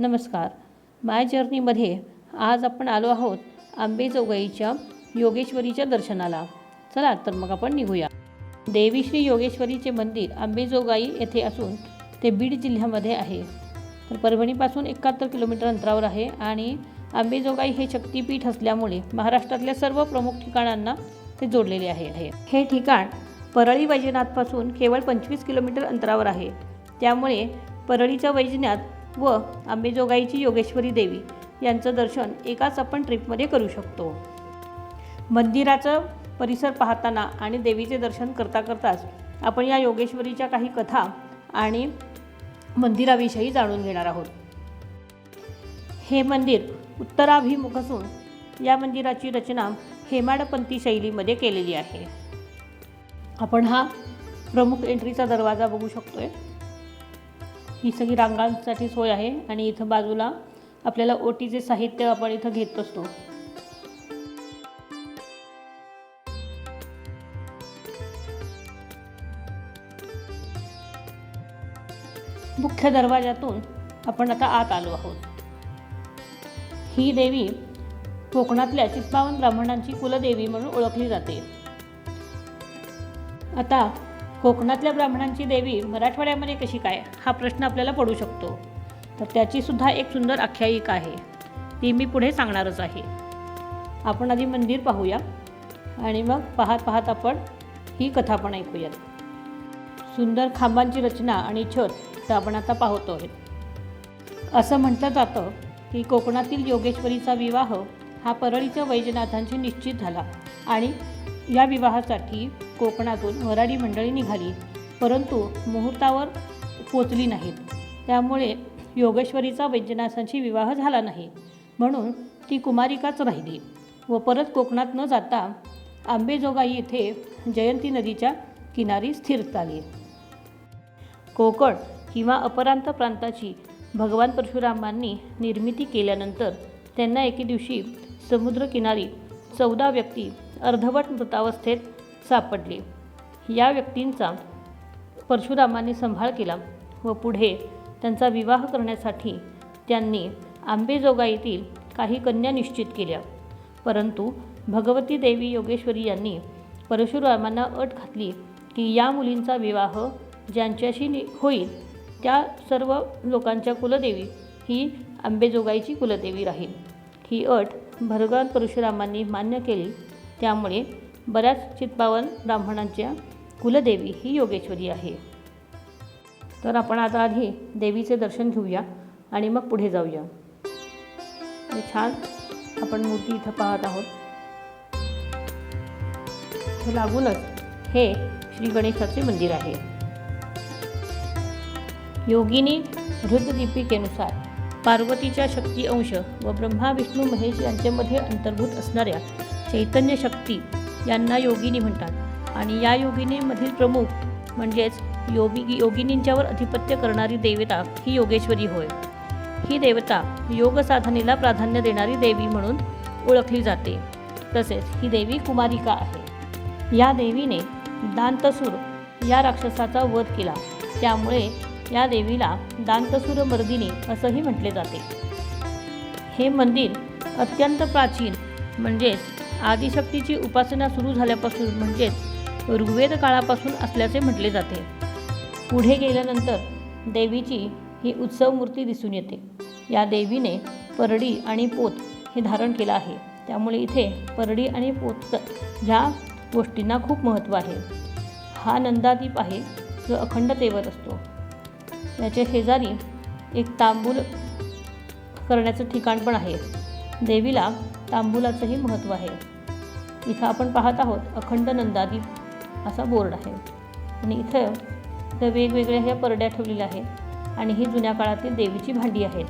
नमस्कार. माय जर्नीमध्ये आज आपण आलो आहोत आंबेजोगाईच्या योगेश्वरीच्या दर्शनाला. चला तर मग आपण निघूया. देवी श्री योगेश्वरीचे मंदिर आंबेजोगाई येथे असून ते बीड जिल्ह्यामध्ये आहे. तर परभणीपासून एकाहत्तर किलोमीटर अंतरावर आहे आणि आंबेजोगाई हे शक्तिपीठ असल्यामुळे महाराष्ट्रातल्या सर्व प्रमुख ठिकाणांना ते जोडलेले आहे. हे ठिकाण परळी वैजनाथपासून केवळ पंचवीस किलोमीटर अंतरावर आहे. त्यामुळे परळीचा वैजनाथ व आंबेजोगाईची योगेश्वरी देवी यांचं दर्शन एकाच आपण ट्रिपमध्ये करू शकतो. मंदिराचं परिसर पाहताना आणि देवीचे दर्शन करता करताच आपण या योगेश्वरीच्या काही कथा आणि मंदिराविषयी जाणून घेणार आहोत. हे मंदिर उत्तराभिमुख असून या मंदिराची रचना हेमाडपंथी शैलीमध्ये केलेली आहे. आपण हा प्रमुख एंट्रीचा दरवाजा बघू शकतोय. ही सगळी रांगांसाठी सोय आहे आणि इथं बाजूला आपल्याला ओटीचे साहित्य आपण इथं घेत असतो मुख्य दरवाजातून आपण आता आत आलो आहोत. ही देवी कोकणातल्या चित्पावन ब्राह्मणांची कुलदेवी म्हणून ओळखली जाते. आता कोकणातल्या ब्राह्मणांची देवी मराठवाड्यामध्ये कशी काय हा प्रश्न आपल्याला पडू शकतो. तर त्याचीसुद्धा एक सुंदर आख्यायिका आहे. ती मी पुढे सांगणारच आहे. आपण आधी मंदिर पाहूया आणि मग पाहत पाहत आपण ही कथा पण ऐकूयात. सुंदर खांबांची रचना आणि छत तर आपण आता पाहतो आहे असं म्हटलं जातं की कोकणातील योगेश्वरीचा विवाह हा परळीच्या वैजनाथांशी निश्चित झाला आणि या विवाहासाठी कोकणातून वराडी मंडळी निघाली परंतु मुहूर्तावर पोचली नाहीत. त्यामुळे योगेश्वरीचा वैद्यनाथांशी विवाह झाला नाही. म्हणून ती कुमारिकाच राहिली व परत कोकणात न जाता आंबेजोगाई येथे जयंती नदीच्या किनारी स्थिर झाली. कोकण किंवा अपरांत प्रांताची भगवान परशुरामांनी निर्मिती केल्यानंतर त्यांना एके दिवशी समुद्रकिनारी चौदा व्यक्ती अर्धवट मृतावस्थेत सापडली. या व्यक्तींचा परशुरामांनी संभाळ केला व पुढे त्यांचा विवाह करण्यासाठी त्यांनी आंबेजोगाईतील काही कन्या निश्चित केल्या. परंतु भगवती देवी योगेश्वरी यांनी परशुरामांना अट घातली की या मुलींचा विवाह ज्यांच्याशी नि होईल त्या सर्व लोकांच्या कुलदेवी ही आंबेजोगाईची कुलदेवी राहील. ही अट भगवान परशुरामांनी मान्य केली. त्यामुळे बऱ्याच चित्पावन ब्राह्मणांच्या कुलदेवी ही योगेश्वरी आहे. तर आपण आता आधी देवीचे दर्शन घेऊया आणि मग पुढे जाऊया. छान आपण मूर्ती इथं पाहत आहोत. हे लागूनच हे श्री गणेशाचे मंदिर आहे. योगिनी हृददीपिकेनुसार पार्वतीच्या शक्ती अंश व ब्रह्मा विष्णू महेश यांच्यामध्ये अंतर्भूत असणाऱ्या चैतन्य शक्ती यांना योगिनी म्हणतात. आणि या योगिनीमधील प्रमुख म्हणजेच योगी योगिनींच्यावर अधिपत्य करणारी देवता ही योगेश्वरी होय. ही देवता योग साधनेला प्राधान्य देणारी देवी म्हणून ओळखली जाते. तसेच ही देवी कुमारिका आहे. या देवीने दांतसूर या राक्षसाचा वध केला. त्यामुळे या देवीला दांतसूर मर्दिनी असंही म्हटले जाते. हे मंदिर अत्यंत प्राचीन म्हणजेच आदिशक्तीची उपासना सुरू झाल्यापासून म्हणजेच ऋग्वेद काळापासून असल्याचे म्हटले जाते. पुढे गेल्यानंतर देवीची ही उत्सव मूर्ती दिसून येते. या देवीने परडी आणि पोत हे धारण केलं आहे. त्यामुळे इथे परडी आणि पोत ह्या गोष्टींना खूप महत्त्व आहे. हा नंदादीप आहे जो अखंड तेवत असतो. याच्या शेजारी एक तांबूल करण्याचं ठिकाण पण आहे. देवीला तांबुलाचंही महत्त्व आहे. इथं आपण पाहत आहोत अखंड नंदादीप असा बोर्ड आहे. आणि इथं इथं वेगवेगळ्या ह्या परड्या ठेवलेल्या आहेत आणि ही जुन्या काळातील देवीची भांडी आहेत.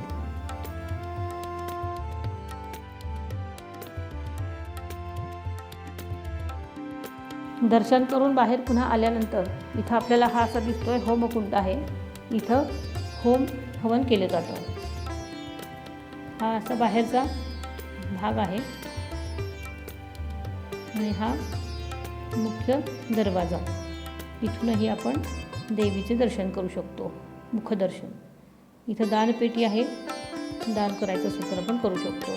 दर्शन करून बाहेर पुन्हा आल्यानंतर इथं आपल्याला हा असा दिसतोय होमकुंड आहे. इथं होम हवन केलं जातं. हा असा बाहेरचा भाग आहे. आणि हा मुख्य दरवाजा. इथूनही आपण देवीचे दर्शन करू शकतो. मुखदर्शन इथं दानपेटी आहे. दान करायचं सूत्र आपण करू शकतो.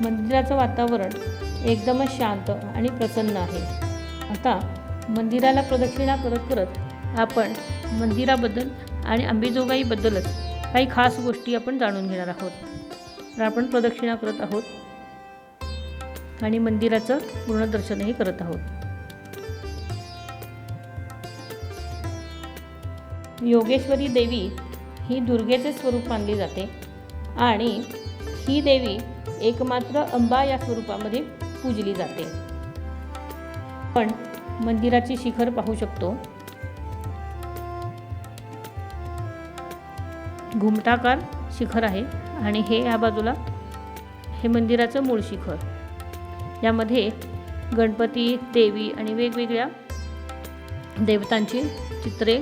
मंदिराचं वातावरण एकदमच शांत आणि प्रसन्न आहे. आता मंदिराला प्रदक्षिणा करत करत आपण मंदिराबद्दल आणि अंबेजोगाईबद्दलच काही खास गोष्टी आपण जाणून घेणार आहोत. तर आपण प्रदक्षिणा करत आहोत. आणि मंदिराचं पूर्ण दर्शनही करत आहोत. योगेश्वरी देवी ही दुर्गेचे स्वरूप मानली जाते आणि ही देवी एकमात्र अंबा या स्वरूपामध्ये पूजली जाते. पण मंदिराची शिखर पाहू शकतो. घुमटाकार शिखर आहे आणि हे या बाजूला हे मंदिराचं मूळ शिखर. यामध्ये गणपती देवी आणि वेगवेगळ्या देवतांची चित्रे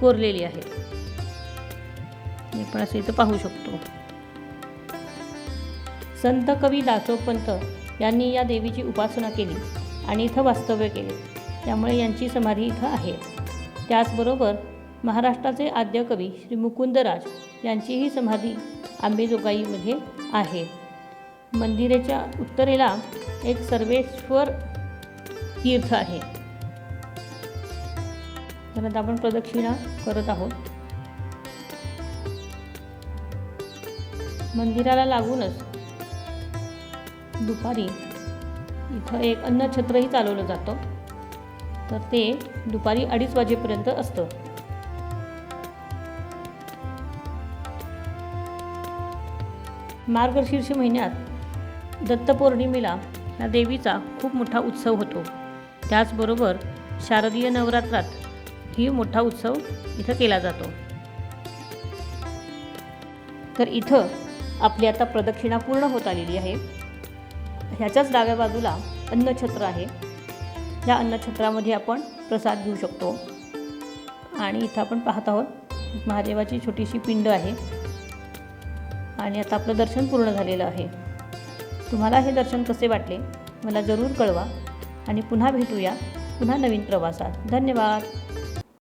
कोरलेली आहेत. आपण पण असं इथं पाहू शकतो. संत कवी दासोपंत यांनी या देवीची उपासना केली आणि इथं वास्तव्य केले. त्यामुळे यांची समाधी इथं आहे. त्याचबरोबर महाराष्ट्राचे आद्य कवी श्री मुकुंदराज यांचीही समाधी आंबेजोगाईमध्ये आहे. मंदिराच्या उत्तरेला एक सर्वेश्वर तीर्थ आहे. तर आता आपण प्रदक्षिणा करत आहोत. मंदिराला लागूनच दुपारी इथं एक अन्नछत्रही चालवलं जातं. तर ते दुपारी अडीच वाजेपर्यंत असतं. मार्गशीर्ष महिन्यात दत्तपौर्णिमेला या देवीचा खूप मोठा उत्सव होतो. त्याचबरोबर शारदीय नवरात्रात ही मोठा उत्सव इथं केला जातो. तर इथं आपली आता प्रदक्षिणा पूर्ण होत आलेली आहे. ह्याच्याच डाव्या बाजूला अन्नछत्र आहे. या अन्नछत्रामध्ये आपण प्रसाद घेऊ शकतो. आणि इथं आपण पाहत आहोत महादेवाची छोटीशी पिंड आहे. आणि आता आपलं दर्शन पूर्ण झालेलं आहे. तुम्हाला हे दर्शन कसे वाटले? मला जरूर कळवा. आणि पुन्हा भेटूया. पुन्हा नवीन प्रवासात. धन्यवाद.